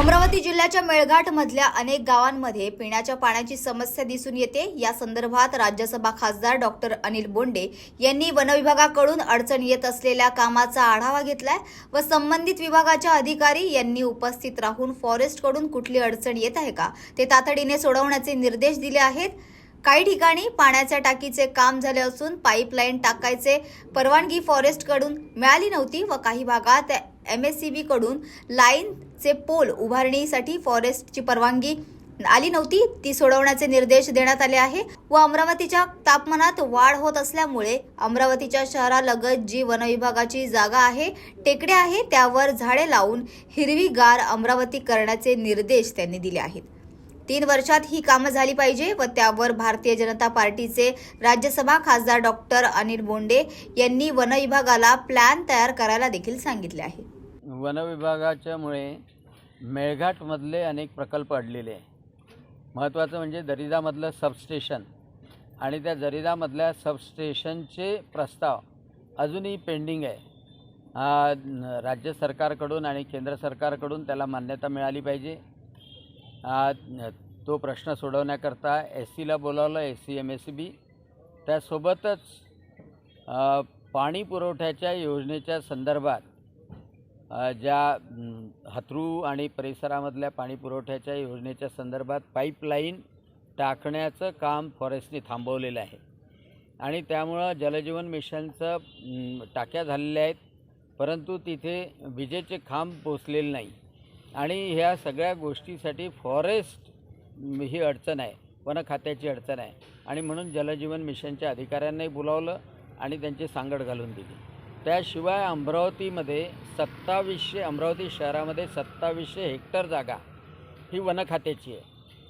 अमरावती जिल्ह्याच्या मेळघाट मधल्या अनेक गावांमध्ये पिण्याच्या पाण्याची समस्या दिसून येते. या संदर्भात राज्यसभा खासदार डॉक्टर अनिल बोंडे यांनी वनविभागाकडून अडचण येत असलेल्या कामाचा आढावा घेतलाय व संबंधित विभागाच्या अधिकारी यांनी उपस्थित राहून फॉरेस्टकडून कुठली अडचण येत आहे का ते तातडीने सोडवण्याचे निर्देश दिले आहेत. काही ठिकाणी पाण्याच्या टाकीचे काम झाले असून पाईपलाईन टाकायचे परवानगी फॉरेस्टकडून मिळाली नव्हती व काही भागात एम एस सी बी कडून चे पोल उभारणीसाठी फॉरेस्टची परवानगी आली नव्हती. ती सोडवण्याचे निर्देश देण्यात आले आहे व अमरावतीच्या तापमानात वाढ होत असल्यामुळे अमरावतीच्या शहरालगत जी वनविभागाची जागा आहे टेकड्या आहे त्यावर झाडे लावून हिरवीगार अमरावती करण्याचे निर्देश त्यांनी दिले आहेत. तीन वर्षात ही कामं झाली पाहिजे व त्यावर भारतीय जनता पार्टीचे राज्यसभा खासदार डॉक्टर अनिल बोंडे यांनी वनविभागाला प्लॅन तयार करायला देखील सांगितले आहे. वनविभागाच्यामुळे मेळघाटमधले अनेक प्रकल्प अडलेले आहे महत्त्वाचं म्हणजे दरिदामधलं सबस्टेशन आणि त्या दरिदामधल्या सबस्टेशनचे प्रस्ताव अजूनही पेंडिंग आहे. राज्य सरकारकडून आणि केंद्र सरकारकडून त्याला मान्यता मिळाली पाहिजे. तो प्रश्न सोडवण्याकरता एस सीला बोलावलं S C M S C B त्यासोबतच पाणी पुरवठ्याच्या योजनेच्या संदर्भात ज्या म, हत्रू आणि परिसरामधल्या पाणी पुरवठ्याच्या योजनेच्या संदर्भात पाईपलाईन टाकण्याचं काम फॉरेस्टने थांबवलेलं आहे. आणि त्यामुळं जलजीवन मिशनचं टाक्या झालेल्या आहेत परंतु तिथे विजेचे खांब पोचलेले नाही. आणि ह्या सगळ्या गोष्टीसाठी फॉरेस्ट ही अडचण आहे वन खात्याची अडचण आहे. आणि म्हणून जलजीवन मिशनच्या अधिकाऱ्यांनाही बोलावलं आणि त्यांची सांगड घालून दिली. त्याशिवाय अमरावतीमध्ये सत्तावीसशे अमरावती शहरामध्ये सत्तावीसशे हेक्टर जागा ही वनखात्याची आहे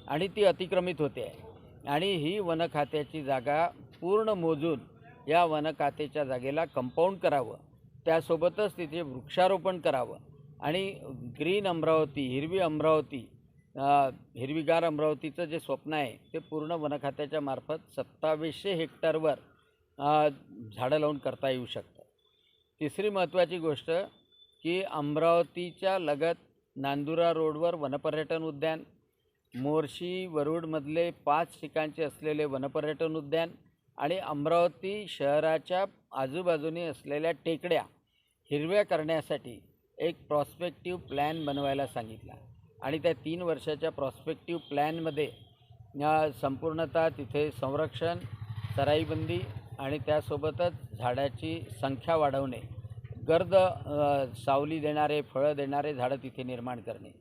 आणि ती अतिक्रमित होते. आहे आणि ही वनखात्याची जागा पूर्ण मोजून या वनखात्याच्या जागेला कंपाऊंड करावं. त्यासोबतच तिथे वृक्षारोपण करावं. आणि ग्रीन अमरावती हिरवी अमरावती हिरवीगार अमरावतीचं जे स्वप्न आहे ते पूर्ण वनखात्याच्या मार्फत सत्तावीसशे हेक्टरवर झाडं लावून करता येऊ शकतं. तिसरी महत्त्वाची गोष्ट की अमरावतीच्या लगत नांदुरा रोडवर वनपर्यटन उद्यान मोर्शी वरुडमधले पाच ठिकाणचे असलेले वनपर्यटन उद्यान आणि अमरावती शहराच्या आजूबाजूने असलेल्या टेकड्या हिरव्या करण्यासाठी एक प्रॉस्पेक्टिव्ह प्लॅन बनवायला सांगितला. आणि त्या तीन वर्षाच्या प्रॉस्पेक्टिव्ह प्लॅनमध्ये संपूर्णतः तिथे संरक्षण सराईबंदी आणि त्यासोबतच झाडाची संख्या वाढवणे गर्द सावली देणारे फळं देणारे झाडं तिथे निर्माण करणे.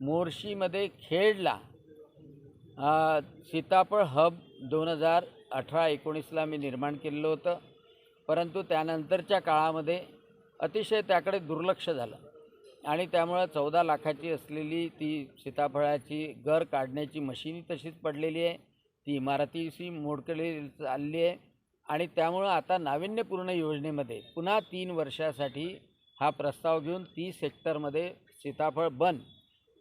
मोर्शीमध्ये खेडला सीताफळ हब दोन हजार अठरा एकोणीसला मी निर्माण केलेलं होतं. परंतु त्यानंतरच्या काळामध्ये अतिशय त्याकडे दुर्लक्ष झालं. आणि त्यामुळं चौदा लाखाची असलेली ती सीताफळाची गर काढण्याची मशीनी तशीच पडलेली आहे. ती इमारतीशी मोडकळी चालली आहे. आणि त्यामुळं आता नाविन्यपूर्ण योजनेमध्ये पुन्हा तीन वर्षासाठी हा प्रस्ताव घेऊन तीस हेक्टरमध्ये सीताफळ बन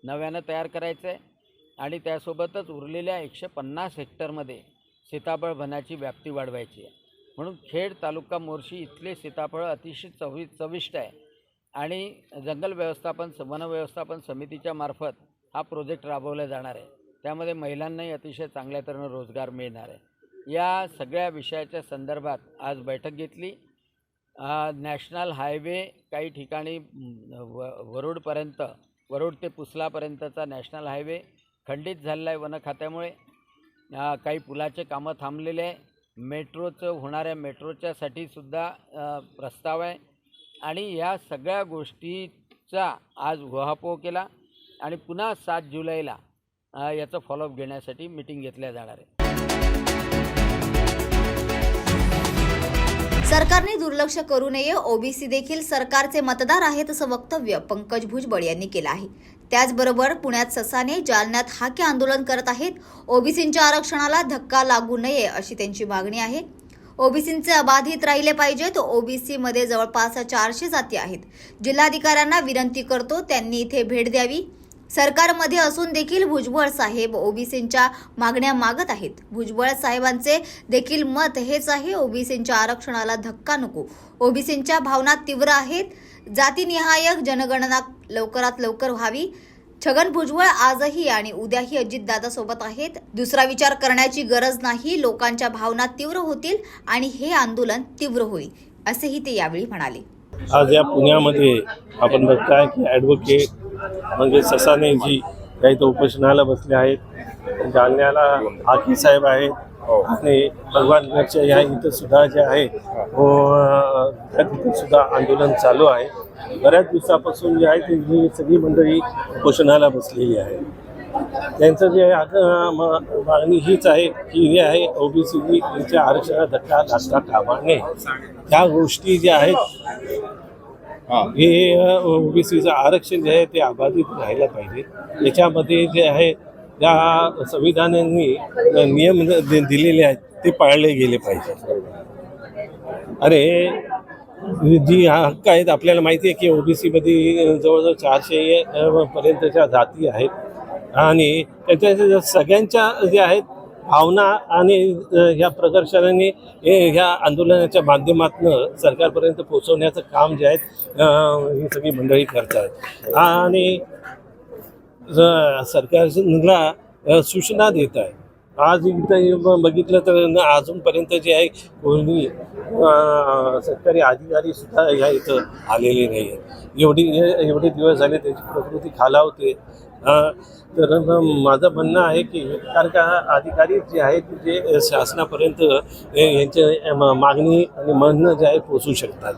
नव्यानं तयार करायचं आहे. आणि त्यासोबतच उरलेल्या एकशे पन्नास हेक्टरमध्ये सीताफळ बनाची व्याप्ती वाढवायची आहे. म्हणून खेड तालुका मोर्शी इथले सीताफळ अतिशय चवी चविष्ट आहे. आणि जंगल व्यवस्थापन वन व्यवस्थापन समितीच्या मार्फत हा प्रोजेक्ट राबवला जाणार आहे. त्यामध्ये महिलांनाही अतिशय चांगल्या तऱ्हेनं रोजगार मिळणार आहे. या सगळ्या विषयाच्या संदर्भात आज बैठक घेतली. नॅशनल हायवे काही ठिकाणी व वरुडपर्यंत वरुड ते पुसलापर्यंतचा नॅशनल हायवे खंडित झालेला आहे वन खात्यामुळे काही पुलाचे कामं थांबलेले आहे. मेट्रोचं होणाऱ्या मेट्रोच्यासाठी सुद्धा प्रस्ताव आहे. आणि या सगळ्या गोष्टीचा आज उहापोह केला आणि पुन्हा सात जुलैला याचं फॉलोअप घेण्यासाठी मिटिंग घेतल्या जाणार आहे. सरकारने दुर्लक्ष करू नये. ओबीसी देखील सरकारचे मतदार आहेत असं वक्तव्य पंकज भुजबळ यांनी केलं आहे. त्याचबरोबर पुण्यात ससाने जालन्यात हाके आंदोलन करत आहेत. ओबीसींच्या आरक्षणाला धक्का लागू नये अशी त्यांची मागणी आहे. ओबीसींचे अबाधित राहिले पाहिजेत. ओबीसीमध्ये जवळपास चारशे जाती आहेत. जिल्हाधिकाऱ्यांना विनंती करतो त्यांनी इथे भेट द्यावी. सरकारमध्ये असून देखील भुजबळ साहेब ओबीसींच्या मागण्या मागत आहेत. भुजबळ साहेबांचे देखील मत हेच आहे ओबीसींच्या आरक्षणाला धक्का नको. ओबीसींच्या भावना तीव्र आहेत. जातीनिहायक जनगणना लवकरात लवकर व्हावी. छगन भुजबळ आजही आणि उद्याही अजितदादा सोबत आहेत. दुसरा विचार करण्याची गरज नाही लोकांच्या भावना तीव्र होतील आणि हे आंदोलन तीव्र होईल असेही ते यावेळी म्हणाले. आज या पुण्यामध्ये आपण बघताय की ॲडव्होकेट म्हणजे ससानेजी या इथं उपोषणाला बसले आहेत. जालन्याला हाकी साहेब आहेत. आणि भगवान नगरच्या या इथं सुद्धा जे आहे त्या तिथं सुद्धा आंदोलन चालू आहे. बऱ्याच दिवसापासून जे आहे ती ही सगळी मंडळी उपोषणाला बसलेली आहे. त्यांचं जे मागणी हीच आहे की हे आहे ओबीसी यांच्या आरक्षणात धक्का लागता कामा नये. त्या गोष्टी ज्या आहेत हे. ओबीसीचं आरक्षण जे आहे ते अबाधित राहायला पाहिजे. याच्यामध्ये जे आहे त्या संविधानांनी नियम दि- दिलेले आहेत ते पाळले गेले पाहिजे. अरे जी हक्क आहेत आपल्याला माहिती आहे की ओबीसीमध्ये जवळजवळ चारशे पर्यंतच्या जाती आहेत. आणि त्याच्या सगळ्यांच्या जे आहेत भावना आणि ह्या प्रदर्शनाने हे ह्या आंदोलनाच्या माध्यमातून सरकारपर्यंत पोहोचवण्याचं काम जे आहे ही सगळी मंडळी करतात. आणि सरकारला सूचना देत आहे आज इथं बघितलं तर अजूनपर्यंत जे आहे कोणी सरकारी अधिकारी सुद्धा ह्या इथं आलेले नाही आहेत एवढी एवढे दिवस झाले त्याची प्रकृती खालावते. तर माझं म्हणणं आहे की कारण का अधिकारी जे आहेत जे शासनापर्यंत यांच्या यांचे मागणी आणि म्हणणं जे आहे पोचू शकतात.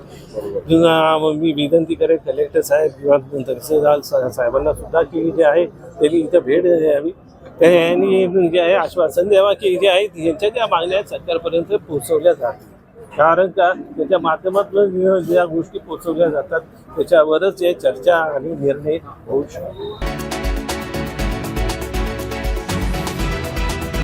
मी विनंती करेन कलेक्टर साहेब किंवा तहसीलदार साहेबांना सुद्धा की जे आहे त्यांनी इथं भेट द्यावी. त्यांनी जे आहे आश्वासन द्यावा की जे आहे यांच्या ज्या मागण्या आहेत सरकारपर्यंत पोहोचवल्या जातात कारण का त्याच्या माध्यमातून ज्या गोष्टी पोचवल्या जातात त्याच्यावरच जे चर्चा आणि निर्णय होऊ शकतो.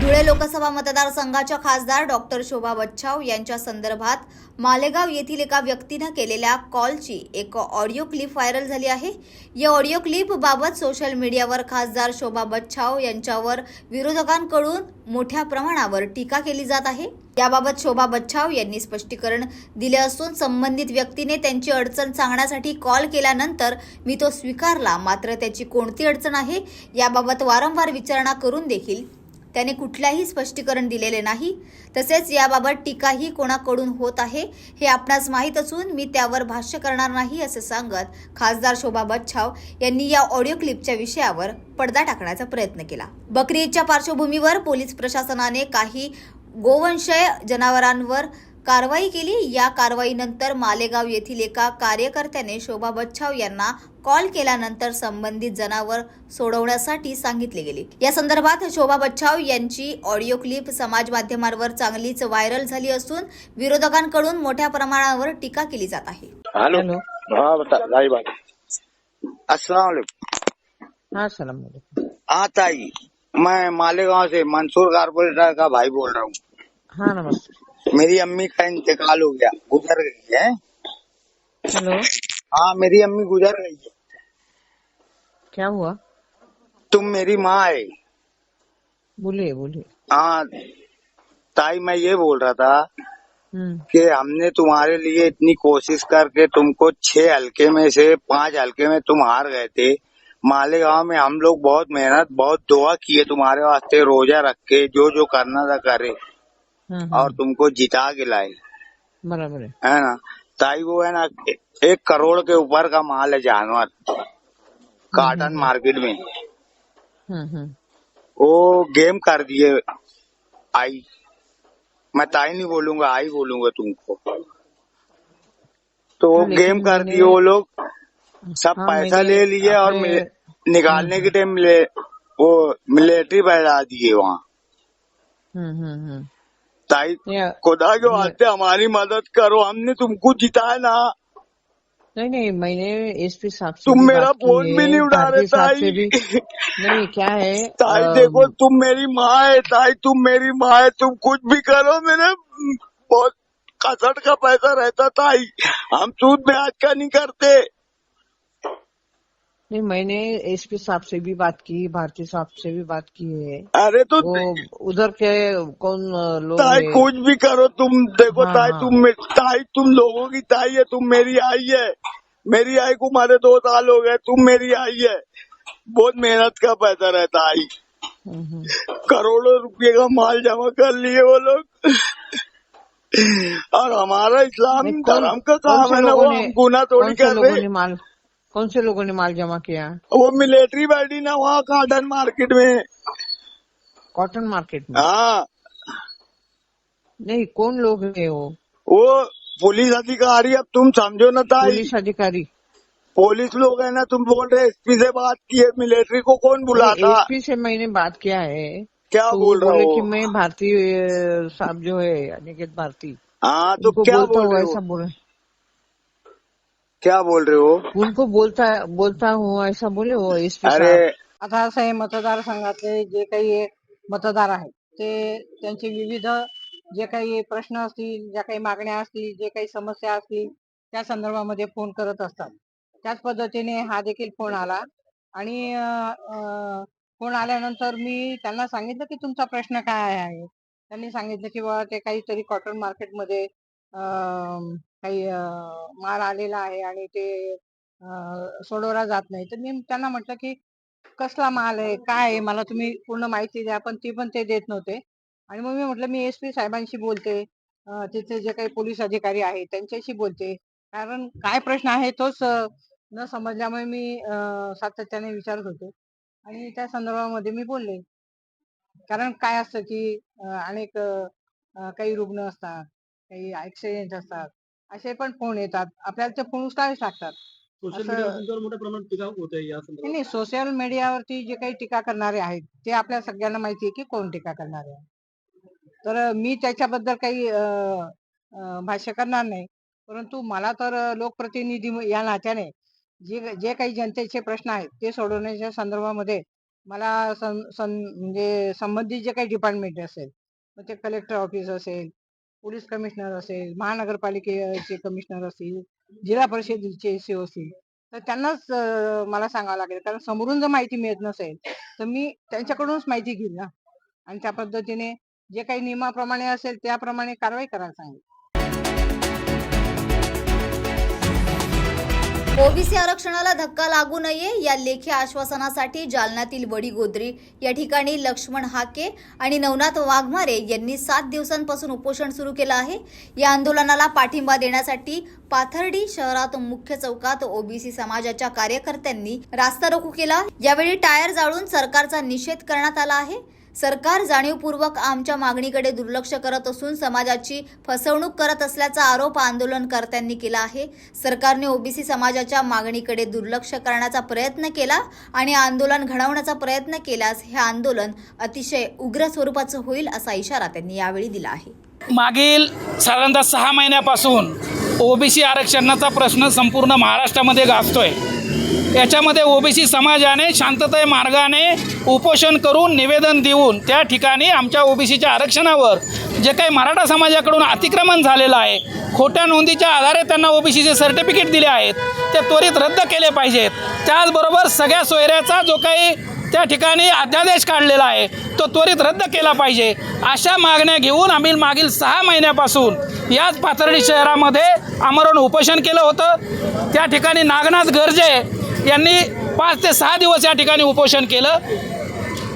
धुळे लोकसभा मतदारसंघाच्या खासदार डॉक्टर शोभा बच्छाव यांच्या संदर्भात मालेगाव येथील एका व्यक्तीनं केलेल्या कॉलची एक ऑडिओ क्लिप व्हायरल झाली आहे. या ऑडिओ क्लिप बाबत सोशल मीडियावर खासदार शोभा बच्छाव यांच्यावर विरोधकांकडून मोठ्या प्रमाणावर टीका केली जात आहे. याबाबत शोभा बच्छाव यांनी स्पष्टीकरण दिले असून संबंधित व्यक्तीने त्यांची अडचण सांगण्यासाठी कॉल केल्यानंतर मी तो स्वीकारला मात्र त्याची कोणती अडचण आहे याबाबत वारंवार विचारणा करून देखील त्याने कुठल्याही स्पष्टीकरण दिलेले नाही. तसेच याबाबत टीकाही कोणाकडून होत आहे हे आपणास माहीत असून मी त्यावर भाष्य करणार नाही असे सांगत खासदार शोभा बच्छाव यांनी या ऑडिओ क्लिपच्या विषयावर पडदा टाकण्याचा प्रयत्न केला. बकरी ईदच्या पार्श्वभूमीवर पोलीस प्रशासनाने काही गोवंशय जनावरांवर कारवाई केली. या कारवाईनंतर मालेगाव येथील एका कार्यकर्त्याने शोभा बच्छाव यांना कॉल केल्यानंतर संबंधित जनावर सोडवण्यासाठी सांगितले गेले. या संदर्भात शोभा बच्छाव यांची ऑडिओ क्लिप समाज माध्यमांवर चांगलीच व्हायरल झाली असून विरोधकांकडून मोठ्या प्रमाणावर टीका केली जात आहे. हेलो. हाँ हाँ सलाम हाँ ताई. मैं मालेगांव से मंसूर कारपोरेटर का भाई बोल रहा हूँ. हाँ नमस्ते. मेरी अम्मी का इंतकाल हो गया गुजर गई है। हेलो। हाँ मेरी अम्मी गुजर गई है। क्या हुआ? तुम मेरी माँ है। बोलिए बोलिए। हाँ ताई मैं ये बोल रहा था हम्म। कि हमने तुम्हारे लिए इतनी कोशिश करके तुमको छह हल्के में से पाँच हल्के में तुम हार गए थे। मालेगांव में हम लोग बहुत मेहनत बहुत दुआ किए तुम्हारे वास्ते रोजा रख के जो जो करना था करे। और तुमको जिता के लाए बराबर है। है ना? ताई वो है ना एक करोड़ के ऊपर का माल है जानवर काटन मार्केट में। हम्म। हम्म वो गेम कर दिए आई। मैं ताई नहीं बोलूँगा आई बोलूँगा तुमको। तो वो हाँ, गेम कर दिए वो लोग सब हाँ, पैसा ले लिए और निकालने के टाइम वो मिलिट्री बैठा दिए वहाँ। हम्म हम्म हम्म। ताई खुदा के वास्ते हमारी मदद करो हमने तुमको जिताया। ना नहीं नहीं मैंने एसपी साहब से तुम मेरा फ़ोन भी नहीं उठा रहे ताई। भी। नहीं क्या है? ताई अम, देखो तुम मेरी माँ है ताई तुम मेरी माँ है तुम कुछ भी करो मेरे बहुत कसट का पैसा रहता ताई। हम सूद ब्याज का नहीं करते। नहीं मैंने एसपी साहब से भी बात की भारती साहब से भी बात की है। अरे तो उधर के कौन लोग ताई कुछ भी करो तुम देखो हाँ, ताई हाँ। तुम ताई तुम लोगों की ताई है तुम मेरी आई है। मेरी आई को मारे दो साल हो गए तुम मेरी आई है। बहुत मेहनत का पैसा रहता है हम्म, हम्म। करोड़ों रुपए का माल जमा कर लिए वो लोग। और हमारा इस्लाम धर्म का काम है ना वो गुना थोड़ी कर रहे माल कौन से लोगों ने माल जमा किया? वो मिलिट्री बैठी ना वहाँ कॉटन मार्केट में। कॉटन मार्केट में? हाँ। नहीं कौन लोग है वो? वो पुलिस अधिकारी अब तुम समझो ना था पुलिस अधिकारी। पुलिस लोग है ना तुम बोल रहे एसपी से बात की है मिलिट्री को कौन बुलाता? एसपी से मैंने बात किया है। क्या तो बोल रहा हो? कि मैं भारतीय साहब जो है अनिकेत भारती। हाँ तो क्या बोल रहे ऐसा बोले क्या बोल रहे हो? उनको बोलता बोलता हूँ ऐसा बोले वो एसपी अरे आता असं आहे मतदारसंघातले जे काही मतदार आहेत ते त्यांचे विविध जे काही प्रश्न असतील ज्या काही मागण्या असतील जे काही समस्या असतील त्या संदर्भामध्ये फोन करत असतात. त्याच पद्धतीने हा देखील फोन आला. आणि फोन आल्यानंतर मी त्यांना सांगितलं की तुमचा प्रश्न काय आहे? त्यांनी सांगितलं की बाबा ते काहीतरी कॉटन मार्केटमध्ये काही माल आलेला आहे आणि ते सोडवला जात नाही. तर मी त्यांना म्हटलं की कसला माल आहे? काय आहे? मला तुम्ही पूर्ण माहिती द्या. पण ती पण ते देत नव्हते. आणि मग मी म्हटलं मी एस पी साहेबांशी बोलते. तिथे जे काही पोलीस अधिकारी आहेत त्यांच्याशी बोलते. कारण काय प्रश्न आहे तोच न समजल्यामुळे मी सातत्याने विचारत होते. आणि त्या संदर्भामध्ये मी बोलले. कारण काय असतं की अनेक काही रुग्ण असतात. काही ऍक्सिडेंट असतात असे पण फोन येतात. आपल्याला ते फोन उचलावेच लागतात. सोशल असं- मीडियावर तुमच्यावर मोठ्या प्रमाणात टीका होत आहे या नाही संदर्भात नाही सोशल मीडियावरती जे काही टीका करणारे आहेत ते आपल्या सगळ्यांना माहिती आहे की कोण टीका करणारे आहे तर मी त्याच्याबद्दल काही अं, अं, भाष्य करणार नाही. परंतु मला तर लोकप्रतिनिधी म- या नात्याने जे जे काही जनतेचे प्रश्न आहेत ते सोडवण्याच्या संदर्भामध्ये मला सं- सं- म्हणजे संबंधित जे काही डिपार्टमेंट असेल मग ते कलेक्टर ऑफिस असेल पोलीस कमिशनर असेल महानगरपालिकेचे कमिशनर असतील जिल्हा परिषदेचे सी असतील तर त्यांनाच मला सांगावं लागेल. कारण समोरून जर माहिती मिळत नसेल तर मी त्यांच्याकडूनच माहिती घेईन ना. आणि त्या पद्धतीने जे काही नियमाप्रमाणे असेल त्याप्रमाणे कारवाई करायला सांगेल ओबीसी आरक्षणाला धक्का लागू नये या लेखी आश्वासनासाठी जालन्यातील वडीगोद्री या ठिकाणी लक्ष्मण हाके आणि नवनाथ वाघमारे यांनी सात दिवसांपासून उपोषण सुरू केलं आहे. या आंदोलनाला पाठिंबा देण्यासाठी पाथर्डी शहरात मुख्य चौकात ओबीसी समाजाच्या कार्यकर्त्यांनी रास्ता रोको केला. यावेळी टायर जाळून सरकारचा निषेध करण्यात आला आहे. सरकार जाणीवपूर्वक आमच्या मागणीकडे दुर्लक्ष करत असून समाजाची फसवणूक करत असल्याचा आरोप आंदोलनकर्त्यांनी केला आहे. सरकारने ओबीसी समाजाच्या मागणीकडे दुर्लक्ष करण्याचा प्रयत्न केला आणि आंदोलन घडवण्याचा प्रयत्न केल्यास हे आंदोलन अतिशय उग्र स्वरूपाचं होईल असा इशारा त्यांनी यावेळी दिला आहे. मागील साधारणतः सहा महिन्यापासून ओबीसी आरक्षणाचा प्रश्न संपूर्ण महाराष्ट्रामध्ये गाजतोय. याच्यामध्ये ओबीसी समाजाने शांततेय मार्गाने उपोषण करून निवेदन देऊन त्या ठिकाणी आमच्या ओबीसीच्या आरक्षणावर जे काही मराठा समाजाकडून अतिक्रमण झालेलं आहे खोट्या नोंदीच्या आधारे त्यांना ओबीसीचे सर्टिफिकेट दिले आहेत ते त्वरित रद्द केले पाहिजेत. त्याचबरोबर सगळ्या सोयऱ्याचा जो काही त्या ठिकाणी अध्यादेश काढलेला आहे तो त्वरित रद्द केला पाहिजे. अशा मागण्या घेऊन आम्ही मागील सहा महिन्यापासून याच पाथर्डी शहरामध्ये आमरण उपोषण केलं होतं. त्या ठिकाणी नागनाथ गर्जे यांनी पाच ते सहा दिवस या ठिकाणी उपोषण केलं.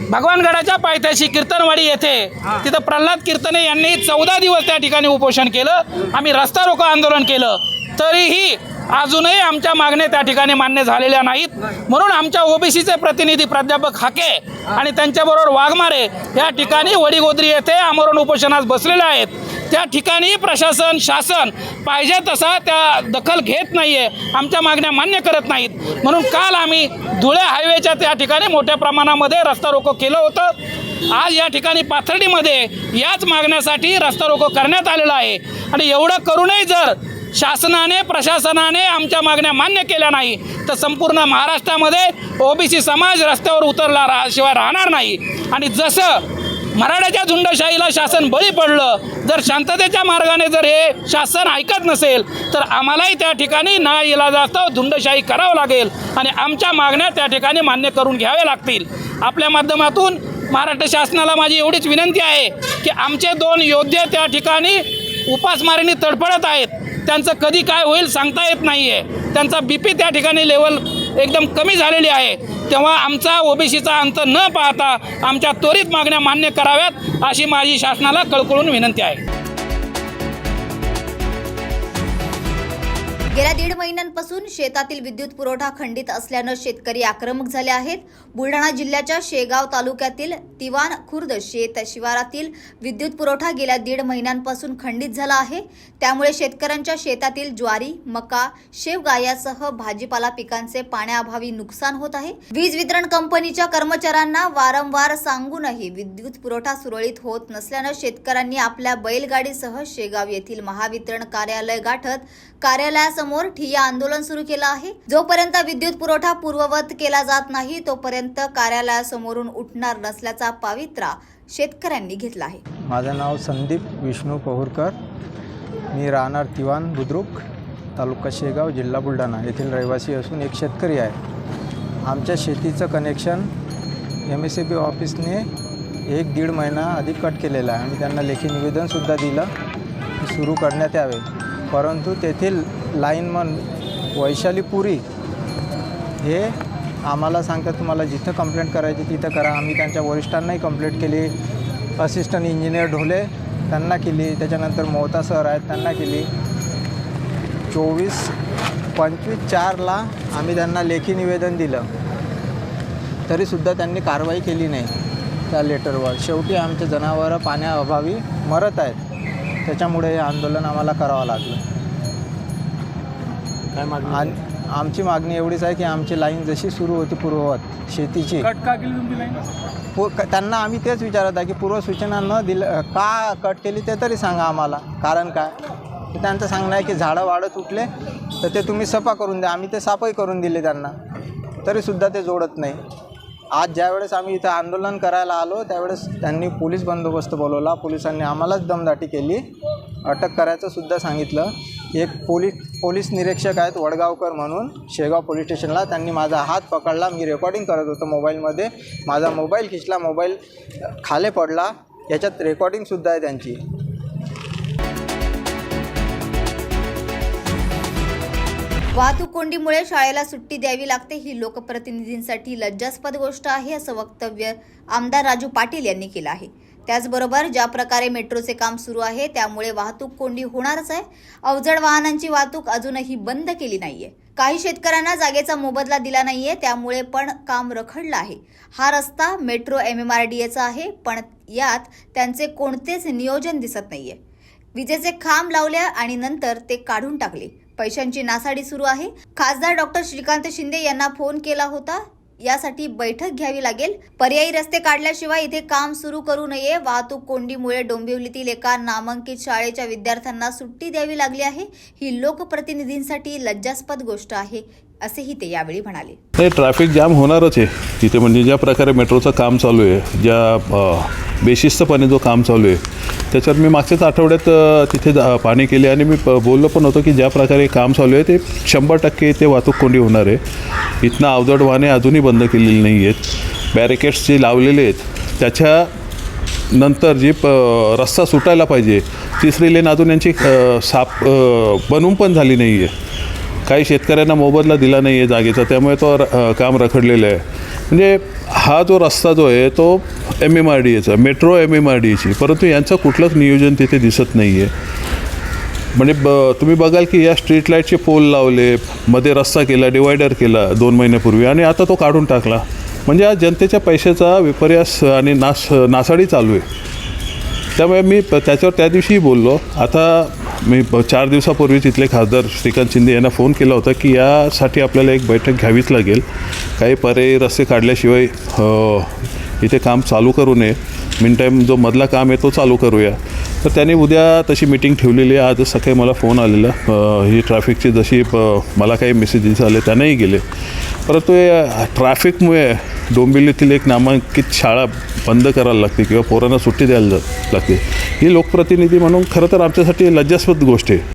भगवानगडाच्या पायथ्याशी कीर्तनवाडी येथे तिथं प्रल्हाद कीर्तने यांनी चौदा दिवस त्या ठिकाणी उपोषण केलं. आम्ही रस्ता रोको आंदोलन केलं. तरीही अजूनही आमच्या मागण्या त्या ठिकाणी मान्य झालेल्या नाहीत. म्हणून आमच्या ओबीसीचे प्रतिनिधी प्राध्यापक हाके आणि त्यांच्याबरोबर वाघमारे या ठिकाणी वडीगोद्री येथे आमरण उपोषणास बसलेले आहेत. त्या ठिकाणी प्रशासन शासन पाहिजे तसा त्या दखल घेत नाही आहे आमच्या मागण्या मान्य करत नाहीत. म्हणून काल आम्ही धुळे हायवेच्या त्या ठिकाणी मोठ्या प्रमाणामध्ये रस्ता रोको केलं होतं. आज या ठिकाणी पाथर्डीमध्ये याच मागण्यासाठी रस्ता रोको करण्यात आलेला आहे. आणि एवढं करूनही जर शासनाने प्रशासनाने आमच्या मागण्या मान्य केल्या नाही तर संपूर्ण महाराष्ट्रामध्ये ओबीसी समाज रस्त्यावर उतरला रा शिवाय राहणार नाही. आणि जसं मराठ्याच्या झुंडशाहीला शासन बळी पडलं. जर शांततेच्या मार्गाने जर हे शासन ऐकत नसेल तर आम्हालाही त्या ठिकाणी ना इलाजास्तव झुंडशाही करावं लागेल आणि आमच्या मागण्या त्या ठिकाणी मान्य करून घ्याव्या लागतील. आपल्या माध्यमातून महाराष्ट्र शासनाला माझी एवढीच विनंती आहे की आमचे दोन योद्धे त्या ठिकाणी उपासमारीने तडफडत आहेत. त्यांचं कधी काय होईल सांगता येत नाही आहे त्यांचा बी पी त्या ठिकाणी लेवल एकदम कमी झालेली आहे. तेव्हा आमचा ओबीसीचा अंत न पाहता आमच्या त्वरित मागण्या मान्य कराव्यात अशी माझी शासनाला कळकळून विनंती आहे. गेल्या दीड महिन्यांपासून शेतातील विद्युत पुरवठा खंडित असल्यानं शेतकरी आक्रमक झाले आहेत. बुलढाणा जिल्ह्याच्या शेगाव तालुक्यातील तिवान खुर्द शेत शिवारातील विद्युत पुरवठा गेल्या दीड महिन्यांपासून खंडित झाला आहे. त्यामुळे शेतकऱ्यांच्या शेतातील ज्वारी मका शेवगा यासह भाजीपाला पिकांचे पाण्याअभावी नुकसान होत आहे. वीज वितरण कंपनीच्या कर्मचाऱ्यांना वारंवार सांगूनही विद्युत पुरवठा सुरळीत होत नसल्यानं शेतकऱ्यांनी आपल्या बैलगाडीसह शेगाव येथील महावितरण कार्यालय गाठत कार्यालयासमोर समोर ठिय्या आंदोलन सुरू केलं आहे. जोपर्यंत विद्युत पुरवठा पूर्ववत केला जात नाही तोपर्यंत कार्यालयासमोरून उठणार नसल्याचा पावित्रा शेतकऱ्यांनी घेतला आहे. माझं नाव संदीप विष्णू पहुरकर. मी राहणार तिवान बुद्रुक तालुका शेगाव जिल्हा बुलढाणा येथील रहिवासी असून एक शेतकरी आहे. आमच्या शेतीचं connection M S C B ऑफिसने एक दीड महिना आधी कट केलेला आहे आणि त्यांना लेखी निवेदनसुद्धा दिलं. सुरू करण्यात यावे. परंतु तेथील लाईनमन वैशाली पुरी हे आम्हाला सांगतात तुम्हाला जिथं कंप्लेंट करायची तिथं करा. आम्ही त्यांच्या वरिष्ठांनाही कंप्लेंट केली. असिस्टंट इंजिनियर ढोले त्यांना केली. त्याच्यानंतर मोहता सर आहेत त्यांना केली. चोवीस पंचवीस चारला आम्ही त्यांना लेखी निवेदन दिलं. तरीसुद्धा त्यांनी कारवाई केली नाही त्या लेटरवर शेवटी आमचे जनावरं पाण्याअभावी मरत आहेत. त्याच्यामुळे हे आंदोलन आम्हाला करावं लागलं. काय मागणी? आणि आमची मागणी एवढीच आहे की आमची लाईन जशी सुरू होती पूर्ववत शेतीची कट का केली तुमची लाईन? पू क- त्यांना आम्ही तेच विचारत आहे की पूर्वसूचना न दिलं का कट केली ते तरी सांगा आम्हाला. कारण काय? तर त्यांचं सांगणं आहे की झाडं वाढत उठले तर ते तुम्ही सफा करून द्या. आम्ही ते साफही करून दिले त्यांना. तरीसुद्धा ते जोडत नाही. आज ज्यावेळेस आम्ही इथं आंदोलन करायला आलो त्यावेळेस त्यांनी पोलीस बंदोबस्त बोलवला. पोलिसांनी आम्हालाच दमदाटी केली. अटक करायचं सुद्धा सांगितलं. एक पोलीस पोलीस निरीक्षक आहेत वडगावकर म्हणून शेगाव पोलीस स्टेशनला. त्यांनी माझा हात पकडला. मी रेकॉर्डिंग करत होतो मोबाईलमध्ये. माझा मोबाईल खिचला मोबाईल खाले पडला. याच्यात रेकॉर्डिंगसुद्धा आहे त्यांची. वाहतूक कोंडीमुळे शाळेला सुट्टी द्यावी लागते. ही लोकप्रतिनिधींसाठी लज्जास्पद गोष्ट आहे असं वक्तव्य आमदार राजू पाटील यांनी केलं आहे. त्याचबरोबर ज्या प्रकारे मेट्रोचे काम सुरू आहे त्यामुळे वाहतूक कोंडी होणारच आहे. अवजड वाहनांची वाहतूक अजूनही बंद केली नाहीये. काही शेतकऱ्यांना जागेचा मोबदला दिला नाहीये त्यामुळे पण काम रखडलं आहे. हा रस्ता metro M M R D एचा आहे पण यात त्यांचे कोणतेच नियोजन दिसत नाहीये. विजेचे खांब लावले आणि नंतर ते काढून टाकले. पैशांची नासाडी सुरू आहे. खासदार डॉक्टर श्रीकांत शिंदे यांना फोन केला होता. यासाठी बैठक घ्यावी लागेल. पर्यायी रस्ते काढल्याशिवाय इथे काम सुरू करू नये. वाहतूक कोंडीमुळे डोंबिवलीतील एका नामांकित शाळेच्या विद्यार्थ्यांना सुट्टी द्यावी लागली आहे. ही लोकप्रतिनिधींसाठी लज्जास्पद गोष्ट आहे. असेही ते यावेळी म्हणाले. नाही ट्रॅफिक जाम होणारच आहे. तिथे म्हणजे ज्या प्रकारे मेट्रोचं काम चालू आहे ज्या बेशिस्तपणे जो काम चालू आहे त्याच्यात मी मागच्याच आठवड्यात तिथे जा- पाणी केले आणि मी प- बोललो पण होतो की ज्या प्रकारे काम चालू आहे ते शंभर टक्के ते वाहतूक कोंडी होणार आहे. इथनं अवजड वाहने अजूनही बंद केलेली नाही आहेत. बॅरिकेड्स जे लावलेले आहेत त्याच्या नंतर जी प रस्ता सुटायला पाहिजे तिसरी लेन अजून यांची साप साफ बनवून पण झाली नाही आहे काही शेतकऱ्यांना मोबदला दिला नाही आहे जागेचा त्यामुळे तो र- काम रखडलेलं आहे. म्हणजे हा जो रस्ता जो आहे तो एम एम आर डी एचा metro M M R D एची परंतु यांचं कुठलंच नियोजन तिथे दिसत नाही आहे म्हणजे ब तुम्ही बघाल की या स्ट्रीट लाईटचे पोल लावले मध्ये रस्ता केला डिवायडर केला दोन महिन्यापूर्वी आणि आता तो काढून टाकला. म्हणजे आज जनतेच्या पैशाचा विपर्यास आणि नास नासाडी चालू आहे. त्यामुळे मी प- त्याच्यावर त्या दिवशीही बोललो. आता मी चार दिवसापूर्वी तिथले खासदार श्रीकांत शिंदे यांना फोन केला होता की यासाठी आपल्याला एक बैठक घ्यावीच लागेल. काही पर्यायी रस्ते काढल्याशिवाय हो, इथे काम चालू करू नये. मिन टाईम जो मधला काम आहे तो चालू करूया. तर त्यांनी उद्या तशी मिटिंग ठेवलेली आहे. आज सकाळी मला फोन आलेला. ही ट्रॅफिकची जशी प- मला काही मेसेजेस आले त्यांनाही गेले. परंतु या ट्रॅफिकमुळे डोंबिवलीतील एक नामांकित शाळा बंद करायला लागते किंवा पोरांना सुट्टी द्यायला लागते. ही लोकप्रतिनिधी म्हणून खरं तर आमच्यासाठी लज्जास्पद गोष्ट आहे.